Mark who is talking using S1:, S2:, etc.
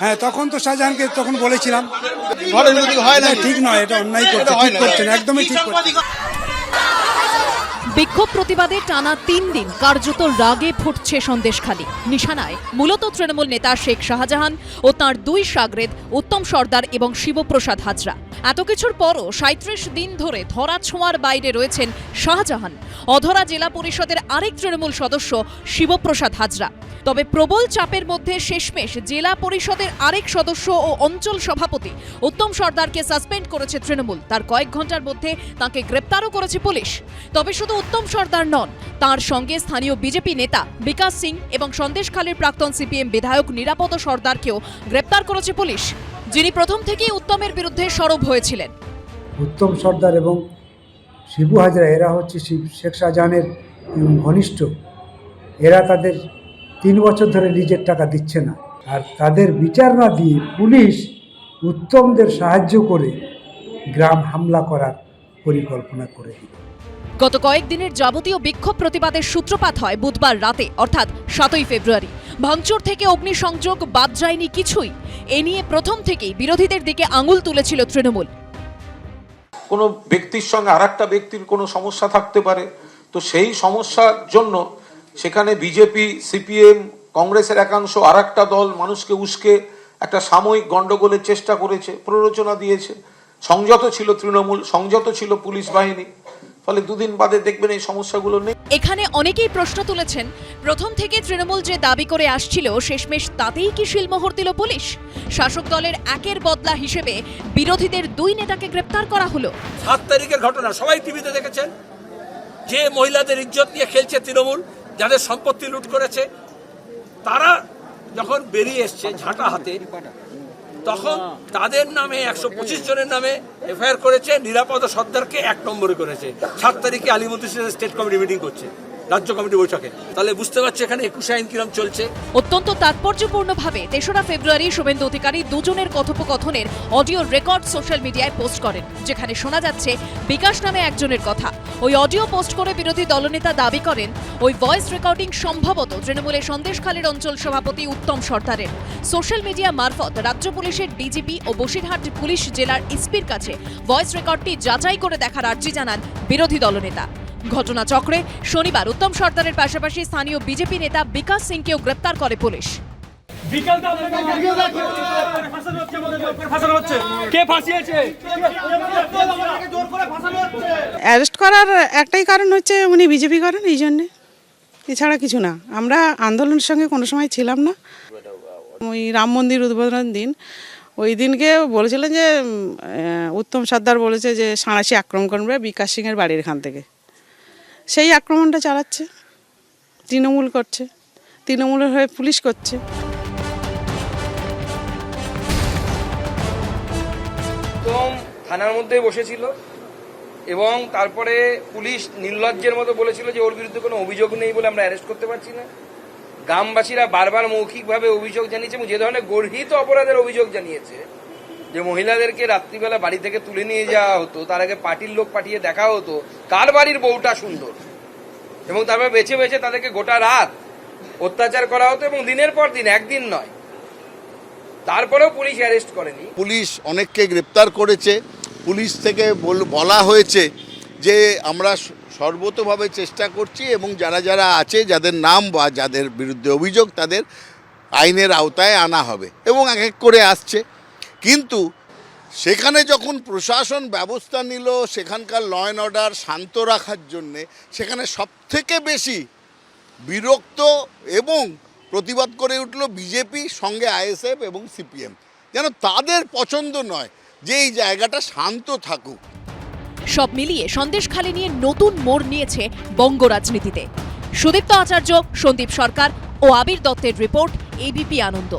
S1: হ্যাঁ তখন তো শাহজাহানকে তখন বলেছিলাম
S2: হয়
S1: ঠিক নয় এটা অন্যায় করছে ঠিক। করছে না একদমই ঠিক করছে।
S3: বিক্ষোভ প্রতিবাদে টানা তিন দিন কার্যত রাগে ফুটছে সন্দেশখালী। নিশানায় মূলত তৃণমূল নেতা শেখ শাহজাহান ও তার দুই সাগরেদ উত্তম সর্দার এবং শিবপ্রসাদ হাজরা। এত কিছুর পরও সাঁত্রিশ দিন ধরে ধরা ছোঁয়ার বাইরে রয়েছেন শাহজাহান। অধরা জেলা পরিষদের আরেক তৃণমূল সদস্য শিবপ্রসাদ হাজরা। তবে প্রবল চাপের মধ্যে শেষমেশ জেলা পরিষদের আরেক সদস্য ও অঞ্চল সভাপতি উত্তম সর্দারকে সাসপেন্ড করেছে তৃণমূল। তার কয়েক ঘণ্টার মধ্যে তাকে গ্রেপ্তারও করেছে পুলিশ। তবে শুধু উত্তম সর্দার নন, তার সঙ্গে স্থানীয় বিজেপি নেতা বিকাশ সিং এবং সন্দেশখালীর প্রাক্তন সিপিএম বিধায়ক নিরাপদ সর্দারকেও গ্রেপ্তার করেছে পুলিশ, যিনি প্রথম থেকেই উত্তমের বিরুদ্ধে সরব হয়েছিলেন।
S4: উত্তম সর্দার এবং শিবু হাজরা, এরা হচ্ছে শিব- শেখ শাহজাহানের ঘনিষ্ঠ। এরা তাদের তিন বছর ধরে নিজের টাকা দিচ্ছে না। আর তাদের বিচার না দিয়ে পুলিশ উত্তমদের সাহায্য করে গ্রাম হামলা করার পরিকল্পনা করে দিল।
S3: গত কয়েকদিনের যাবতীয় বিক্ষোভ প্রতিবাদের সূত্রপাত হয় বুধবার রাতে, অর্থাৎ সাতই ফেব্রুয়ারি। ভাঙচুর থেকে অগ্নিসংযোগ বাদ যায়নি কিছুই। এ নিয়ে প্রথম থেকেই বিরোধীদের দিকে আঙুল তুলেছিল তৃণমূল।
S5: কোনো ব্যক্তির সঙ্গে আর ব্যক্তির কোনো সমস্যা থাকতে পারে। তো সেই সমস্যার জন্য সেখানে বিজেপি, সিপিএম, কংগ্রেসের একাংশ আর একটা দল মানুষকে উস্কে একটা সাময়িক গন্ডগোলের চেষ্টা করেছে, প্ররোচনা দিয়েছে। সংযত ছিল তৃণমূল, সংযত ছিল পুলিশ বাহিনী। ফলে দুদিন বাদে দেখবেন এই সমস্যাগুলো নেই।
S3: এখানে অনেকেই প্রশ্ন তুলেছেন প্রথম থেকে তৃণমূল যে দাবি করে আসছিল শেষমেশ তাতেই কি শিলমোহর দিল পুলিশ? শাসক দলের একের বদলা হিসেবে বিরোধীদের দুই নেতাকে গ্রেপ্তার করা হলো।
S6: সাত তারিখের ঘটনা সবাই টিভিতে দেখেছেন? যে মহিলাদের ইজ্জত নিয়ে খেলছে তৃণমূল যাদের সম্পত্তি লুট করেছে তারা যখন বেরিয়ে এসছে ঝাঁটা হাতে তখন তাদের নামে একশো পঁচিশ জনের নামে এফআইআর করেছে, নিরাপদ সর্দারকে এক নম্বরে করেছে। সাত তারিখে আলিমুদ্দিন স্টেট কমিটি মিটিং করছে। রাজ্য কমিটি বৈঠকে। তাহলে বুঝতে পারছি এখানে একুশে আইন কিরম চলছে।
S3: অত্যন্ত তাৎপর্যপূর্ণভাবে তেসরা ফেব্রুয়ারি শুভেন্দু অধিকারী দুজনের কথোপকথনের অডিও রেকর্ড সোশ্যাল মিডিয়ায় পোস্ট করেন, যেখানে শোনা যাচ্ছে বিকাশ নামে একজনের কথা। ওই অডিও পোস্ট করে বিরোধী দলনেতা দাবি করেন, ওই ভয়েস রেকর্ডিং সম্ভবত তৃণমূলের সন্দেশখালীর অঞ্চল সভাপতি উত্তম সর্দারের। সোশ্যাল মিডিয়া মারফত রাজ্য পুলিশের ডিজিপি ও বসিরহাট পুলিশ জেলার ইসপির কাছে ভয়েস রেকর্ডটি যাচাই করে দেখার আর্জি জানান বিরোধী দলনেতা। ঘটনাচক্রে শনিবার উত্তম সর্দারের পাশাপাশি স্থানীয় বিজেপি নেতা বিকাশ সিংকেও গ্রেপ্তার করে পুলিশ।
S6: কে
S7: অ্যারেস্ট করার একটাই কারণ হচ্ছে উনি বিজেপি করেন এই জন্যে। এছাড়া কিছু না। আমরা আন্দোলনের সঙ্গে কোনো সময় ছিলাম না। ওই রাম মন্দির উদ্বোধন দিন। ওই দিনকে বলেছিলেন যে উত্তম সর্দার বলেছে যে সাঁড়াশি আক্রমণ করবে বিকাশ সিংয়ের বাড়ির এখান থেকে। সেই আক্রমণটা চালাচ্ছে, তৃণমূল করছে, তৃণমূলের হয়ে পুলিশ করছে।
S8: থানার মধ্যেই বসেছিল এবং তারপরে পুলিশ নির্লজ্জের মতো বলেছিল যে ওর বিরুদ্ধে কোনো অভিযোগ নেই বলে আমরা অ্যারেস্ট করতে পারছি না। গ্রামবাসীরা বারবার মৌখিকভাবে অভিযোগ জানিয়েছে এবং যে ধরনের গর্হিত অপরাধের অভিযোগ জানিয়েছে যে মহিলাদেরকে রাত্রিবেলা বাড়ি থেকে তুলে নিয়ে যাওয়া হতো, তার আগে পার্টির লোক পাঠিয়ে দেখা হতো, কার বাড়ির বউটা সুন্দর? এবং তারপর বেছে বেছে তাদেরকে গোটা রাত অত্যাচার করা হতো এবং দিনের পর দিন, একদিন নয়। তারপরেও পুলিশ অ্যারেস্ট করেনি।
S2: পুলিশ অনেককে গ্রেপ্তার করেছে। পুলিশ থেকে বল- হয়েছে যে আমরা সর্বতভাবে চেষ্টা করছি এবং যারা যারা আছে, যাদের নাম বা যাদের বিরুদ্ধে অভিযোগ, তাদের আইনের আওতায় আনা হবে এবং এক এক করে আসছে। কিন্তু সেখানে যখন প্রশাসন ব্যবস্থা নিল, সেখানকার ল অ্যান্ড অর্ডার শান্ত রাখার জন্যে, সেখানে সবথেকে বেশি বিরক্ত এবং প্রতিবাদ করে উঠল বিজেপি সঙ্গে আইএসএফ এবং সিপিএম যেন তাদের পছন্দ নয় যে এই জায়গাটা শান্ত থাকুক।
S3: সব মিলিয়ে সন্দেশখালী নিয়ে নতুন মোড় নিয়েছে বঙ্গ রাজনীতিতে। সুদীপ্ত আচার্য, সন্দীপ সরকার ও আবির দত্তের রিপোর্ট এবিপি আনন্দ